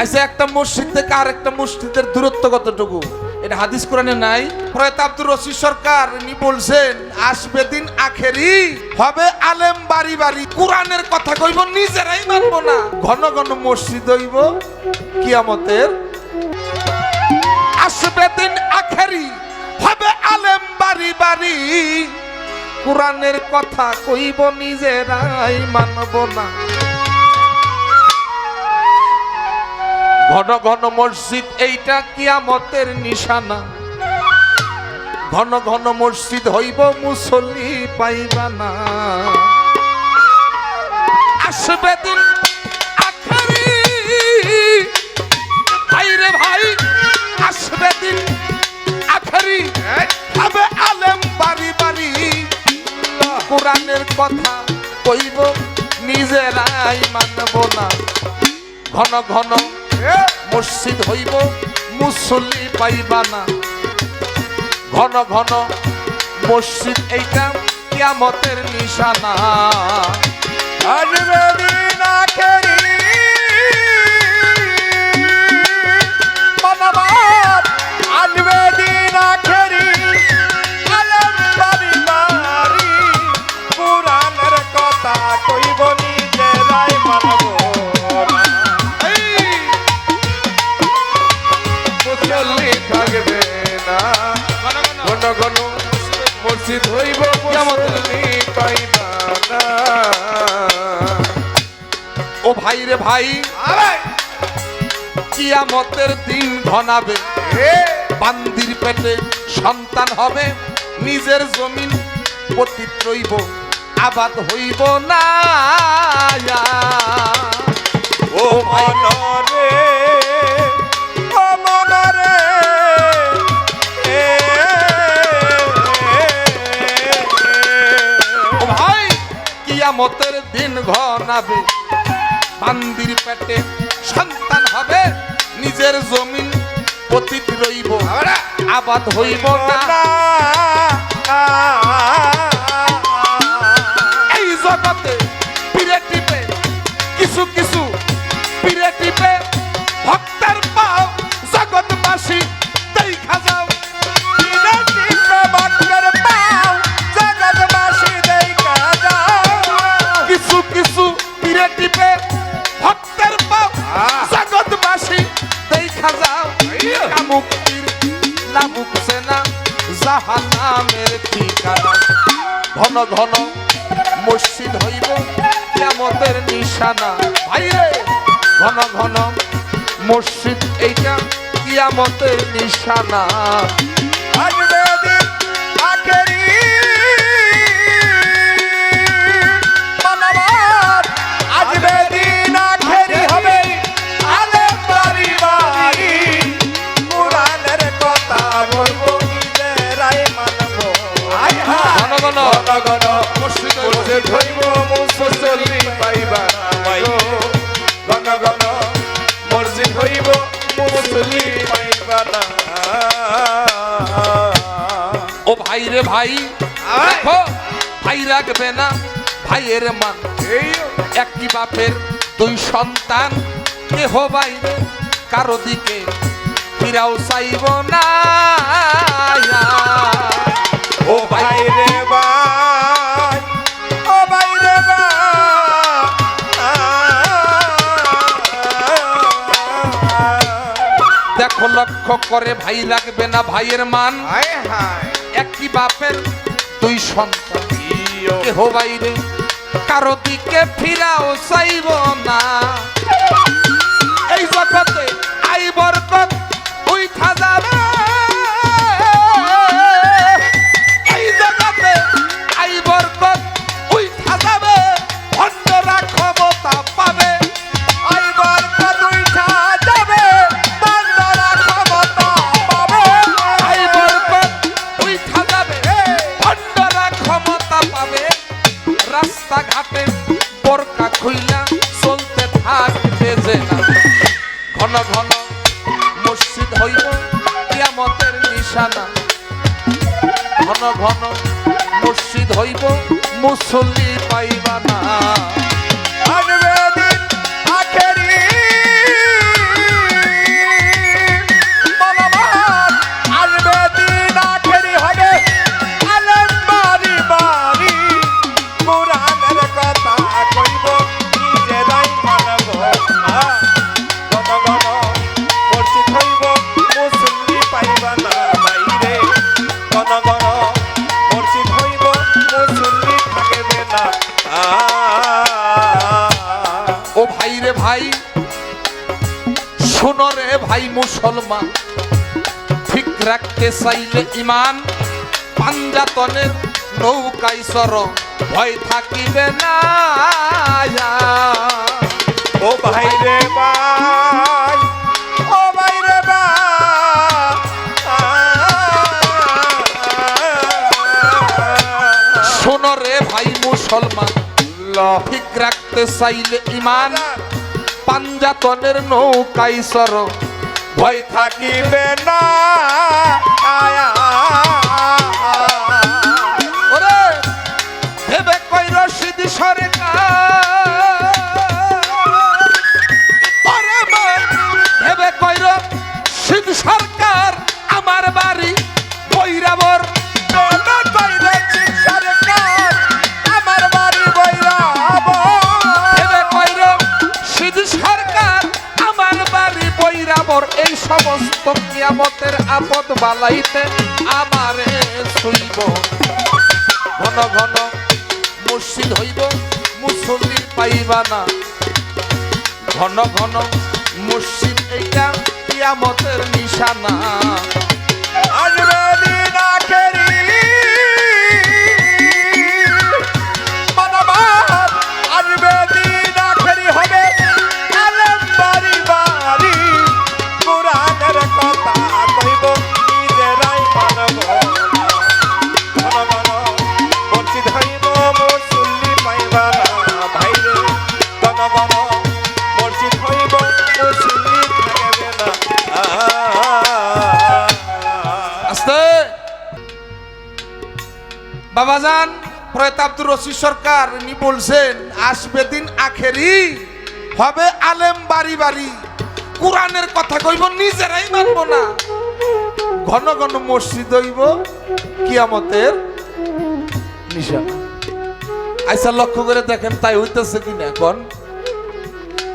আচ্ছা একটা মসজিদ থেকে আর একটা মসজিদের দূরত্ব কতটুকু? এটা হাদিস কোরআনে নাই। প্রয়াত আব্দুর রশিদ সরকার, ইনি বলছেন, আসবে দিন আখেরি, হবে আলেম বাড়ি বাড়ি। কোরআনের কথা কইব, নিজেরাই মানব না। ঘন ঘন মসজিদ হইব, কিয়ামতের। আসবে দিন আখেরি, হবে আলেম বাড়ি বাড়ি। কোরআনের কথা কইব, নিজেরাই মানব না। ঘন ঘন মসজিদ, এইটা কিয়ামতের নিশানা। ঘন ঘন মসজিদ হইব, মুসল্লি পাইবা না। আসবে দিন আখেরি। ভাই রে ভাই, আসবে দিন আখেরি। হবে আলেম বাড়ি বাড়ি কোরআনের কথা কইব, নিজেরাই মানব না। ঘন ঘন মসজিদ হইব মুসল্লি পাইবা না। ঘন ঘন মসজিদ এইটা কিয়ামতের নিশানা। আসবে ভাই। কিয়ামতের দিন ঘনাবে। বান্দির পেটে সন্তান হবে। নিজের জমিন পতিত রইব। আবাদ হইব না। ও মনরে ও মনরে। ভাই কিয়ামতের দিন ঘনাবে। বান্দির পেটে সন্তান হবে নিজের জমিন পতিত রইব। আবাদ হইব না। এই জগতে টিপে কিছু কিছু মুক্তির লাভুক সেনা জাহান্নামের ঠিকানা। ঘন ঘন মসজিদ হইব কেমতের নিশানা। ভাইরে ঘন ঘন মসজিদ এইটা কিয়ামতের নিশানা। দিন আখেরি ভাই রাখবে না ভাইয়ের মান একই বাপের দুই সন্তান কেহ বাইরে কারও দিকে ফিরাও চাইব না। ও ভাই রে ভাই ও ভাই রে দেখো লক্ষ্য করে ভাই লাগবে না ভাইয়ের মান। একই বাপের দুই সন্তান। কেহ বাইরে কারও দিকে ফিরাও চাইব না। এই জগতে ঘন মসজিদ হইব কিয়ামতের নিশানা। ঘন ঘন মসজিদ হইব মুসল্লি পাইবা না রাখতে চাইলে ইমান পাঞ্জাতনের নৌকাই সর ভয় থাকিবে না। ও ভাই রে ভাই ও ভাই রে শোনো রে ভাই মুসলমান ঠিক রাখতে চাইলে ইমান পাঞ্জাতনের নৌকাই সর ভয় থাকিবে না। আয়া। সমস্ত নিয়ামতের আপদ বালাইতে আমারে শুইব। ঘন ঘন মসজিদ হইব, মুসল্লি পাইবা না। ঘন ঘন মসজিদ এইটা কিয়ামতের নিশানা। রশিদ সরকার ইনি বলছেন, আসবে দিন আখেরি, হবে আলেম বাড়ি বাড়ি। কোরআনের কথা কইব, নিজেরাই মানব না। ঘন ঘন মসজিদ হইব, কিয়ামতের নিশানা। আইসা লক্ষ্য করে দেখেন, তাই হইতেছে কিনা এখন।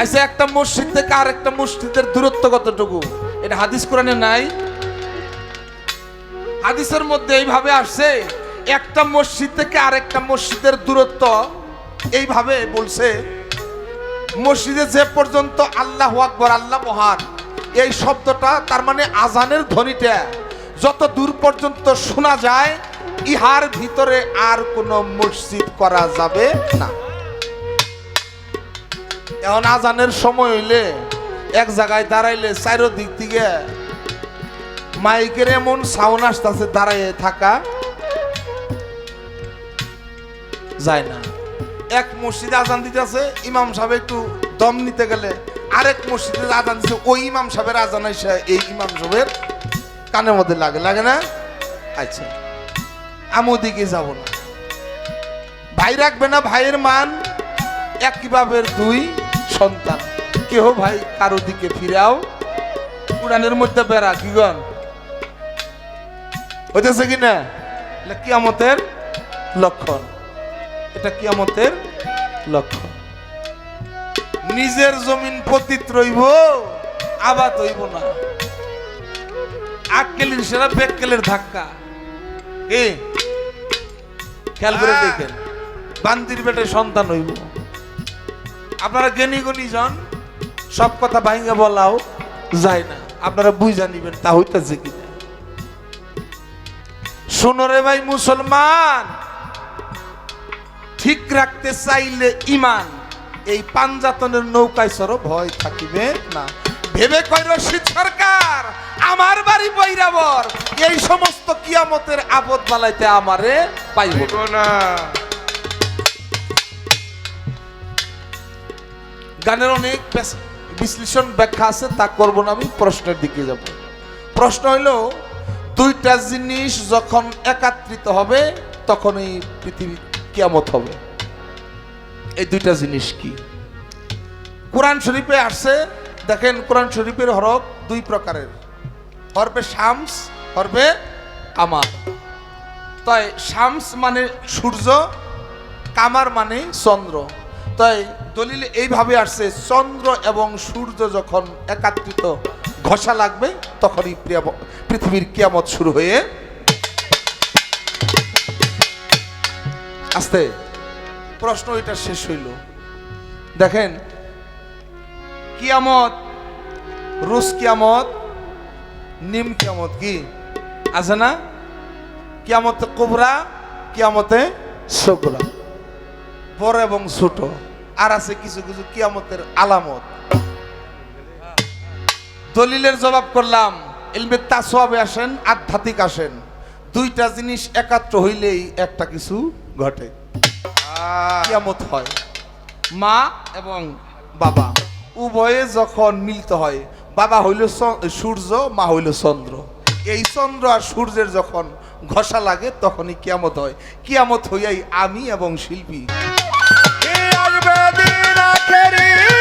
আইসা একটা মসজিদ থেকে আর একটা মসজিদের দূরত্ব কতটুকু? এটা হাদিস কোরআনে নাই। হাদিসের মধ্যে এইভাবে আসছে একটা মসজিদ থেকে আরেকটা মসজিদের দূরত্ব এইভাবে বলছে, মসজিদে যে পর্যন্ত আল্লাহ আকবর, আল্লাহ মহান, এই শব্দটা তার মানে আজানের ধ্বনিটা। যত দূর পর্যন্ত শোনা যায়, ইহার ভিতরে আর কোনো মসজিদ করা যাবে না। এখন আজানের সময় হইলে এক জায়গায় দাঁড়াইলে চারো দিক থেকে মাইকের এমন সাউন্ড আসতেছে, দাঁড়াইয়ে থাকা। যায় না। এক মসজিদে আজান দিতেছে, ইমাম সাহেব একটু দম নিতে গেলে আরেক মসজিদে আজান দিচ্ছে ওই ইমাম সাহেবের আজান এসে এই ইমাম সাহেবের কানের মধ্যে লাগে লাগে না? আচ্ছা আমি ওদিকে যাব না। ভাই রাখবে না ভাইয়ের মান? একই বাবের দুই সন্তান। কেহ ভাই কারও দিকে ফিরাও? উড়ানের মধ্যে বেড়া, কি গন হইতেছে কি না? এটা কিয়ামতের লক্ষণ। এটা কিয়ামতের লক্ষণ নিজের জমিন পতিত রইব আবাদ হইব না। আক্কেলের সেরা বেক্কেলের ধাক্কা। কি? খেয়াল করে। দেখেন বান্দির পেটে সন্তান হইব। আপনারা জ্ঞানী গুণী জন সব কথা ভাঙ্গা বলাও যায় না। আপনারা বুঝা নিবেন তা হইতেছে কিনা। শোনো রে ভাই মুসলমান ঠিক রাখতে চাইলে ইমান এই পাঞ্জাতনের নৌকায় সর ভয় থাকিবে না। ভেবে কই রশিদ সরকার আমার বাড়ি বৈরাবর। এই সমস্ত কিয়ামতের আপদ বালাইতে আমারে পাইব না। গানের অনেক বিশ্লেষণ ব্যাখ্যা আছে তা করব না আমি প্রশ্নের দিকে যাব। প্রশ্ন হইল দুইটা জিনিস যখন একাত্রিত হবে তখন এই পৃথিবী কিয়ামত হবে। এই দুইটা জিনিস কি? কোরআন শরীফে আসছে, দেখেন কোরআন শরীফের হরফ দুই প্রকারের। হরফে শামস, হরফে আমার তাই শামস মানে সূর্য কামার মানে চন্দ্র। তাই দলিল এইভাবে আসছে, চন্দ্র এবং সূর্য যখন একাত্রিত ঘষা লাগবে, তখনই পৃথিবীর কিয়ামত শুরু হয়ে আস্তে। প্রশ্ন এটা শেষ হইল। দেখেন, কিয়ামত, রুশ কিয়ামত, নিম কিয়ামত কি? আছে না? কিয়ামতে কোবরা, কিয়ামতে সগরা বড় এবং ছোট। আর আছে কিছু কিছু কিয়ামতের আলামত। দলিলের জবাব করলাম, ইলমে তাসওয়াবে আসেন, আধ্যাত্মিক আসেন। দুইটা জিনিস একাত্র হইলেই একটা কিছু ঘটে। কিয়ামত হয়। মা এবং বাবা। উভয়ে যখন মিলিত হয় বাবা হইল সূর্য মা হইল চন্দ্র। এই চন্দ্র আর সূর্যের যখন ঘষা লাগে তখনই কিয়ামত হয়। কিয়ামত হইয়াই আমি এবং শিল্পী। আসবে দিন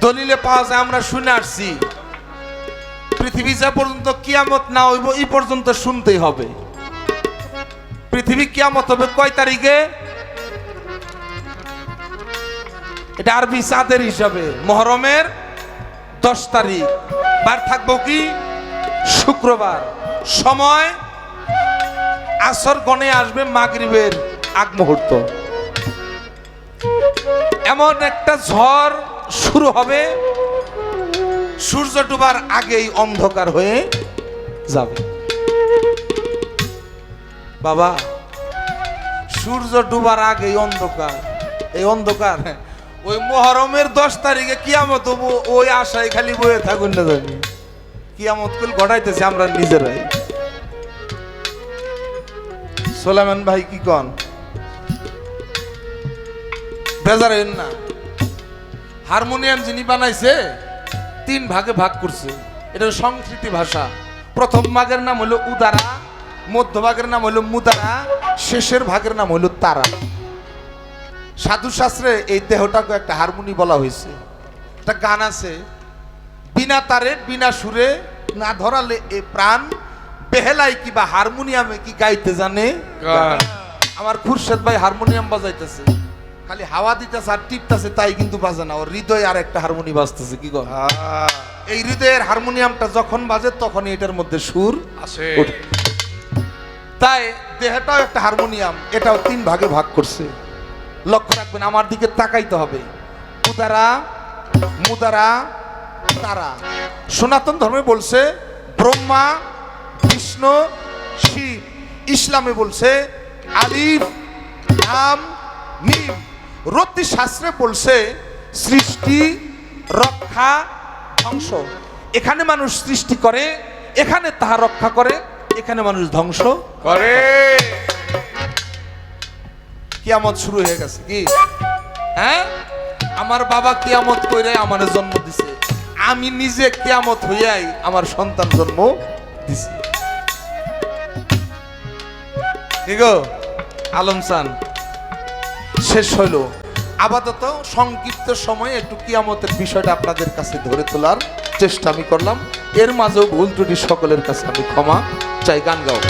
দলিলে পাওয়া যায়, আমরা শুনে আসছি। পৃথিবী যা পর্যন্ত কিয়ামত না হইব, এই পর্যন্ত শুনতেই হবে। পৃথিবী কিয়ামত হবে কয় তারিখে? এটা আরবি চাঁদের হিসাবে। মহরমের দশ তারিখ। বার থাকব কি? শুক্রবার। সময় আসর গণে আসবে মাগরিবের আগ মুহূর্ত। এমন একটা ঝড় শুরু হবে, সূর্য ডুবার আগেই অন্ধকার হয়ে যাবে। বাবা, সূর্য ডুবার আগেই অন্ধকার। এই অন্ধকার, ওই মহরমের দশ তারিখে কিয়ামত ওই আশায় খালি বয়ে থাকুন না জানি। কিয়ামত কুল ঘটাইতেছি আমরা নিজেরাই। সোলামান ভাই কি কন? বেজার না। হারমোনিয়াম যিনি বানাইছে, তিন ভাগে ভাগ করছে। এটা সংস্কৃতি ভাষা। প্রথম ভাগের নাম হলো উদারা, মধ্য ভাগের নাম হলো মুদারা, শেষের ভাগের নাম হলো তারা। সাধু শাস্ত্রে এই দেহটাকে একটা হারমোনি বলা হয়েছে। একটা গান আছে, বিনা তারে, বিনা সুরে না ধরালে এ প্রাণ বেহেলাই কি বা হারমোনিয়ামে কি গাইতে জানে? আমার খুরশেদ ভাই হারমোনিয়াম বাজাইতেছে। খালি হাওয়া দিতেছে আর টিপতেছে তাই কিন্তু বাজে না। ওর হৃদয় আর একটা হারমোনি বাজতেছে কি কর এই হৃদয়ের হারমোনিয়ামটা যখন বাজে তখনই এটার মধ্যে সুর আছে তাই দেহটাও একটা হারমোনিয়াম এটাও তিন ভাগে ভাগ করছে। লক্ষ্য রাখবেন আমার দিকে তাকাইতে হবে। উদারা মুদারা তারা। সনাতন ধর্মে বলছে ব্রহ্মা বিষ্ণু শিব। ইসলামে বলছে আলিফ নাম। মিম রতি শাস্ত্রে বলছে সৃষ্টি, রক্ষা, ধ্বংস। এখানে মানুষ সৃষ্টি করে, এখানে তাহা রক্ষা করে, এখানে মানুষ ধ্বংস করে। কিয়ামত শুরু হয়ে গেছে কি? হ্যাঁ? আমার বাবা কিয়ামত কইরে আমার জন্ম দিছে। আমি নিজে কিয়ামত হইয়াই আমার সন্তান জন্ম দিছি। গো? আলম সান। শেষ হলো আপাতত সংক্ষিপ্ত সময়ে একটু কিয়ামতের বিষয়টা আপনাদের কাছে ধরে তোলার চেষ্টা আমি করলাম। এর মাঝেও ভুল ত্রুটি সকলের কাছে আমি ক্ষমা চাই। গান গাও।